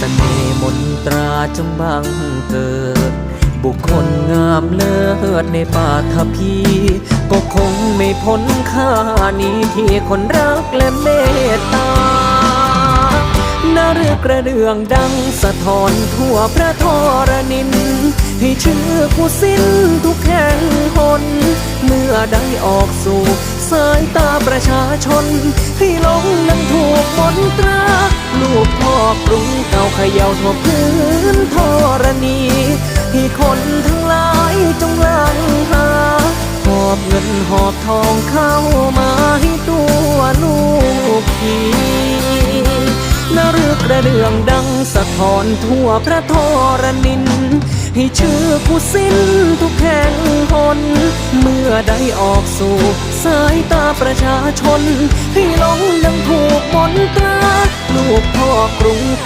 เสน่ห์มนตราจงบังเกิด บุคคลงามเลิศในป่าทพีก็คงไม่พ้นค่านี้ที่คนรักและเมตตานาเรือกระเดืองดังสะท้อนทั่วพระทรนิน ให้ชื่อผู้สิ้นทุกแห่งหน เมื่อได้ออกสู่ สายตาประชาชน ให้หลงนั้นถูกมนตรา ลูกพ่อกรุงเก่าเขย่าทั่วพื้นธรณีให้คนทั้งหลายจงลังหาหอบเงินหอบทองเข้ามาให้ตัวลูกพีนรึกระเดืองดังสะท้อนทั่วพระทรนิน ให้ชื่อผู้สิ้นทุกแห่งหนเมื่อได้ออกสู่ สายตาประชาชนให้หลง กรุง